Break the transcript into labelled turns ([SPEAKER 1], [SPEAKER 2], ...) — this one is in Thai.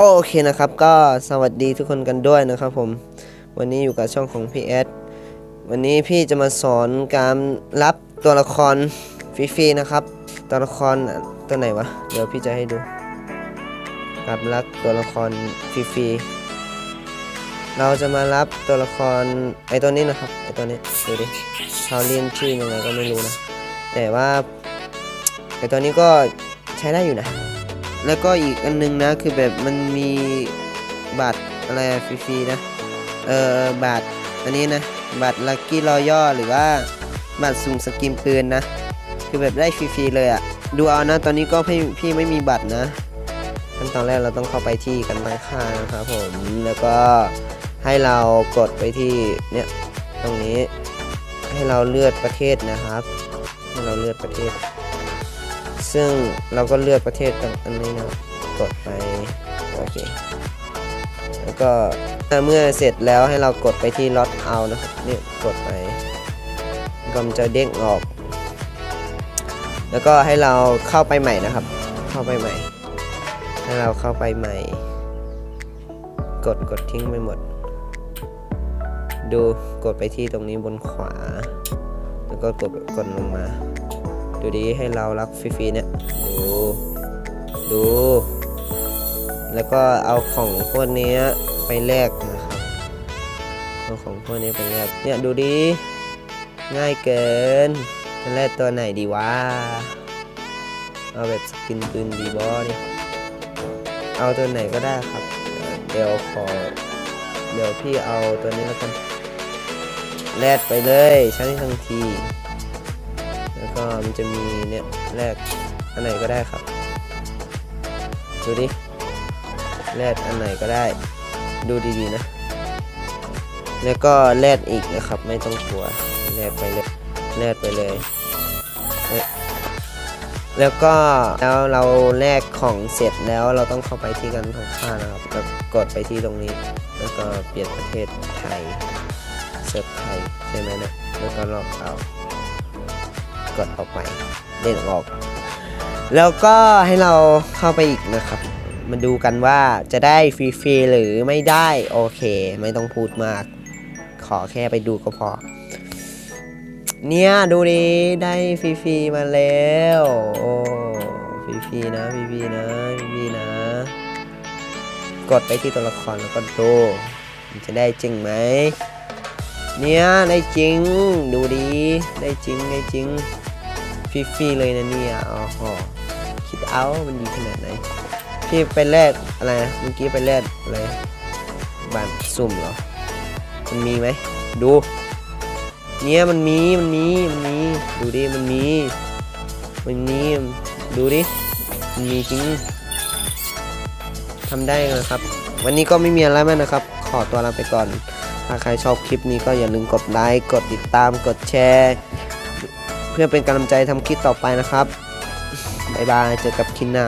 [SPEAKER 1] โอเคนะครับก็สวัสดีทุกคนกันด้วยนะครับผม วันนี้อยู่กับช่องของพี่แอดวันนี้พี่จะมาสอนการรับตัวละครฟรีๆนะครับ ตัวละครตัวไหนวะ เดี๋ยวพี่จะให้ดูการรับตัวละครฟรีๆเราจะมารับตัวละครไอตัวนี้นะครับไอตัวนี้ดูดิเขาเรียนชื่อยังไงก็ไม่รู้นะแต่ว่าไอตัวนี้ก็ใช้ได้อยู่นะ แล้วก็อีกอันนึงนะคือแบบมันมีบัตรอะไรฟรีๆนะเออบัตรอันนี้นะบัตรลัคกี้รอย่อหรือว่าบัตรสุ่มสกินปืนนะคือแบบได้ฟรีๆเลยอะดูเอานะ ตอนนี้ก็พี่พี่ไม่มีบัตรนะขั้นตอนแรกเราต้องเข้าไปที่กันตั้งค่านะครับผมแล้วก็ให้เรากดไปที่เนี่ยตรงนี้ให้เราเลือกประเทศนะครับ ให้เราเลือกประเทศ ซึ่งเราก็เลือกประเทศตรงอันนี้นะกดไปโอเคแล้วก็เมื่อเสร็จแล้วให้เรากดไปที่ล็อตเอานะครับนี่กดไปก็มันจะเด้งออก แล้วก็ให้เราเข้าไปใหม่นะครับ เข้าไปใหม่ ให้เราเข้าไปใหม่ กดกดทิ้งไปหมด ดูกดไปที่ตรงนี้บนขวา แล้วก็กดกดลงมา ดูดีให้เรารักฟรีๆเนี่ยดู ดู แล้วก็เอาของพวกนี้ไปแลกนะครับเอาของพวกนี้ไปแลกเนี่ยดูดี ง่ายเกินจะแลกตัวไหนดีวะเอาแบบสกินปืนดีบอนี่เอาตัวไหนก็ได้ครับ เดี๋ยวขอ เดี๋ยวพี่เอาตัวนี้แล้วกันแลกไปเลยใช้ทันที ก็มันจะมีเนี่ยแรกอันไหนก็ได้ครับ ดูดิแรกอันไหนก็ได้ ดูดีๆนะ แล้วก็แลดอีกนะครับ ไม่ต้องกลัวแลดไปเลยแลดไปเลย แล้วก็แล้วเราแลกของเสร็จแล้วเราต้องเข้าไปที่กันทางข้านะครับแล้วกดไปที่ตรงนี้ แล้วก็เปลี่ยนประเทศไทยเซิร์ฟไทยใช่ไหมนะแล้วก็ลอกเอา กดออกไปเด้งออก แล้วก็ให้เราเข้าไปอีกนะครับมาดูกันว่าจะได้ฟรีๆหรือไม่ได้โอเค ไม่ต้องพูดมาก ขอแค่ไปดูก็พอ เนี่ยดูดิได้ฟรีๆมาแล้วโอ้ฟรีๆนะฟรีๆนะฟรีๆนะ กดไปที่ตัวละครแล้วก็ดูมันจะได้จริงไหมเนี่ยได้จริง ดูดีได้จริงได้จริง ฟรีๆเลยนะเนี่ยอ๋อคิดเอามันดีขนาดไหนพี่ไปแลกอะไรนะเมื่อกี้ไปแลกอะไรบัตรสุ่มเหรอมันมีไหมดูเนี่ยมันมีมันมีมันมีดูดิมันมีมันมีดูดิมันมีจริงทำได้นะครับ วันนี้ก็ไม่มีอะไรมากนะครับ ขอตัวลาไปก่อน ถ้าใครชอบคลิปนี้ก็อย่าลืมกดไลค์กดติดตามกดแชร์ เพื่อเป็นกำลังใจทำคลิปต่อไปนะครับ บ๊ายบาย เจอกับคลิปหน้า